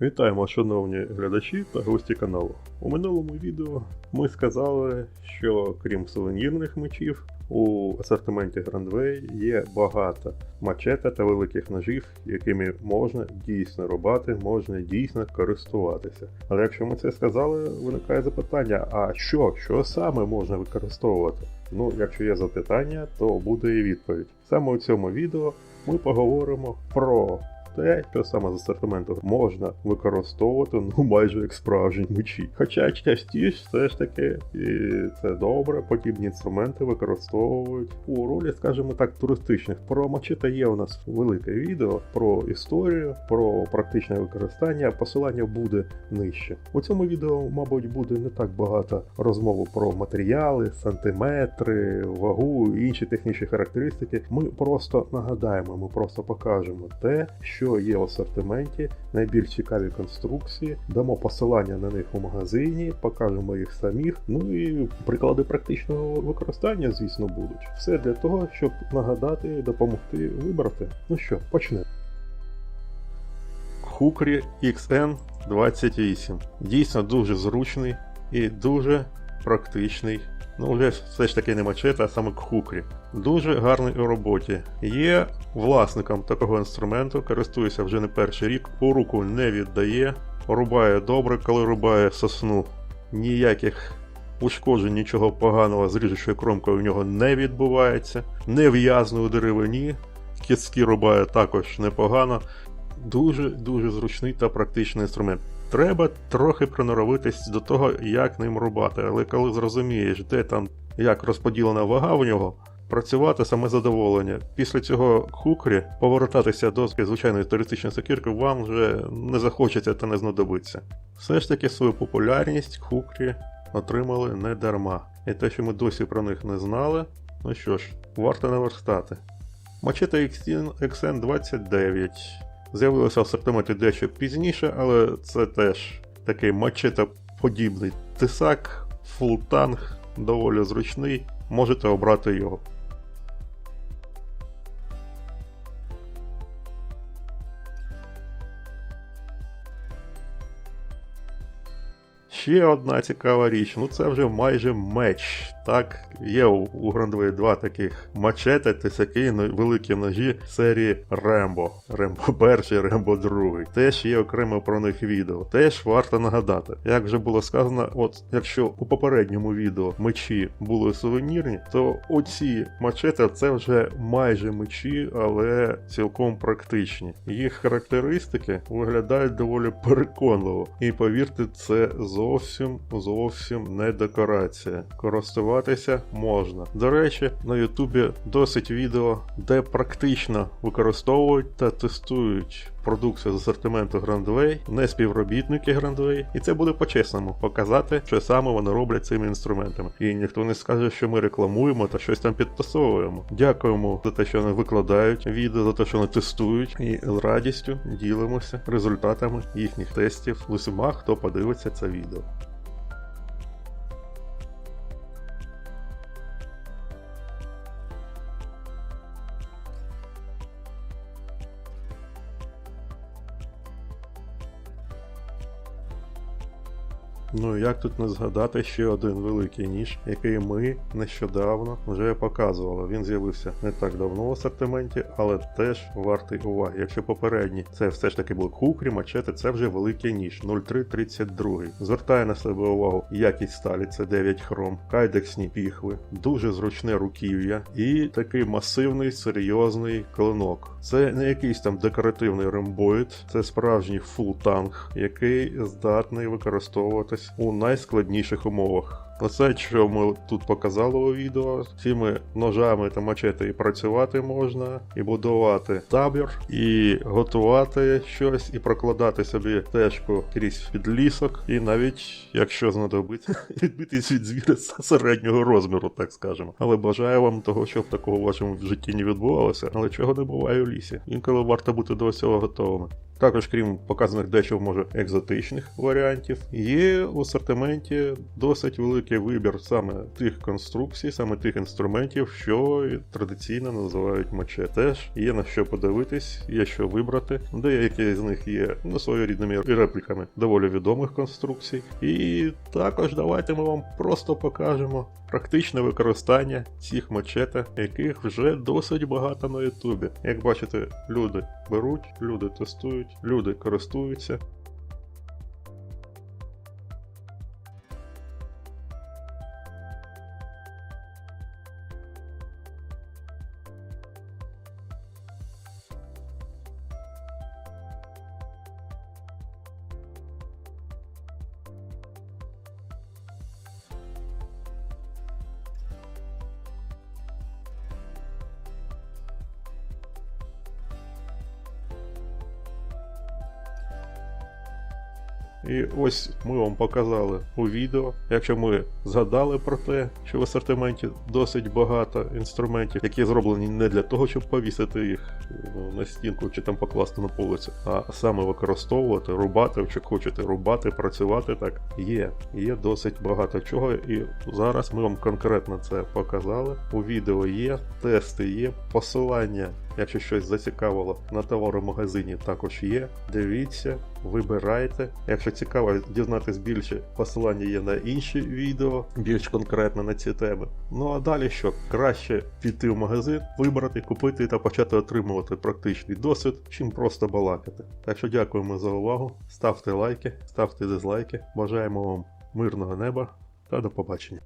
Вітаємо, шановні глядачі та гості каналу. У минулому відео ми сказали, що крім сувенірних мечів, у асортименті Grandway є багато мачете та великих ножів, якими можна дійсно рубати, можна дійсно користуватися. Але якщо ми це сказали, виникає запитання: а що, що саме можна використовувати? Ну, якщо є запитання, то буде і відповідь. Саме у цьому відео ми поговоримо про те, що саме з асортименту можна використовувати ну майже як справжні мечі. Хоча частіше все ж таки, і це добре, подібні інструменти використовують у ролі, скажімо так, туристичних. Про мачете є у нас велике відео про історію, про практичне використання. Посилання буде нижче. У цьому відео, мабуть, буде не так багато розмови про матеріали, сантиметри, вагу і інші технічні характеристики. Ми просто нагадаємо, ми просто покажемо те, що є в асортименті, найбільш цікаві конструкції, дамо посилання на них у магазині, покажемо їх самих. Ну і приклади практичного використання, звісно, будуть. Все для того, щоб нагадати допомогти вибрати. Ну що, почнемо. Хукрі XN28. Дійсно дуже зручний і дуже практичний. Ну, вже все ж таки не мачете, а саме кхукрі. Дуже гарний у роботі. Є власником такого інструменту, користується вже не перший рік, у руку не віддає, рубає добре, коли рубає сосну. Ніяких ушкоджень, нічого поганого з ріжучою кромкою в нього не відбувається. Не в'язне у деревині, кістки рубає також непогано. Дуже-дуже зручний та практичний інструмент. Треба трохи приноровитись до того, як ним рубати, але коли зрозумієш, де там як розподілена вага в нього, працювати саме задоволення. Після цього хукрі повертатися до звичайної туристичної сокирки вам вже не захочеться та не знадобиться. Все ж таки свою популярність хукрі отримали не дарма. І те, що ми досі про них не знали, ну що ж, варто наверстати. Мачете XN29 з'явилося асортименті дещо пізніше, але це теж такий мачете-подібний тисак, фултанг, доволі зручний, можете обрати його. Ще одна цікава річ, ну це вже майже меч. Так, є у, у Грандвей два таких мачете, тисяки, ну, великі ножі серії Рембо. Рембо перший, Рембо другий. Теж є окремо про них відео. Теж варто нагадати. Як вже було сказано, от якщо у попередньому відео мечі були сувенірні, то оці мачете це вже майже мечі, але цілком практичні. Їх характеристики виглядають доволі переконливо. І повірте, це зовсім зовсім не декорація. Користуватися можна. До речі, на Ютубі досить відео, де практично використовують та тестують продукцію з асортименту Grandway, не співробітники Grandway, і це буде по-чесному показати, що саме вони роблять цими інструментами. І ніхто не скаже, що ми рекламуємо та щось там підтасовуємо. Дякуємо за те, що вони викладають відео, за те, що вони тестують, і з радістю ділимося результатами їхніх тестів з усіма, хто подивиться це відео. Ну як тут не згадати ще один великий ніж, який ми нещодавно вже показували. Він з'явився не так давно в асортименті, але теж вартий уваги. Якщо попередні це все ж таки були кукрі, мачети, це вже великий ніж 0332. Звертає на себе увагу якість сталі, це 9 хром, кайдексні піхви, дуже зручне руків'я і такий масивний серйозний клинок. Це не якийсь там декоративний рембоїд, це справжній фултанг, який здатний у найскладніших умовах. Оце, що ми тут показали у відео, цими ножами та мачете і працювати можна, і будувати табір, і готувати щось, і прокладати собі стежку крізь підлісок, і навіть, якщо знадобиться, відбитись від звіра середнього розміру, так скажемо. Але бажаю вам того, щоб такого в вашому житті не відбувалося, але чого не буває у лісі. Інколи варто бути до цього готовими. Також, крім показаних дещо може екзотичних варіантів, є в асортименті досить великий вибір саме тих конструкцій, саме тих інструментів, що традиційно називають мече. Теж є на що подивитись, є що вибрати. Деякі з них є ну, своєрідними репліками доволі відомих конструкцій. І також давайте ми вам просто покажемо практичне використання цих мачете, яких вже досить багато на Ютубі. Як бачите, люди беруть, люди тестують, люди користуються. І ось ми вам показали у відео. Якщо ми згадали про те, що в асортименті досить багато інструментів, які зроблені не для того, щоб повісити їх ну, на стінку чи там покласти на полицю, а саме використовувати, рубати, якщо хочете рубати, працювати так. Є, є досить багато чого, і зараз ми вам конкретно це показали. У відео є, тести є, посилання. Якщо щось зацікавило на товаромагазині, також є. Дивіться, вибирайте. Якщо цікаво дізнатись більше, посилання є на інші відео, більш конкретно на ці теми. Ну а далі що? Краще піти в магазин, вибрати, купити та почати отримувати практичний досвід, чим просто балакати. Так що дякуємо за увагу. Ставте лайки, ставте дизлайки. Бажаємо вам мирного неба та до побачення.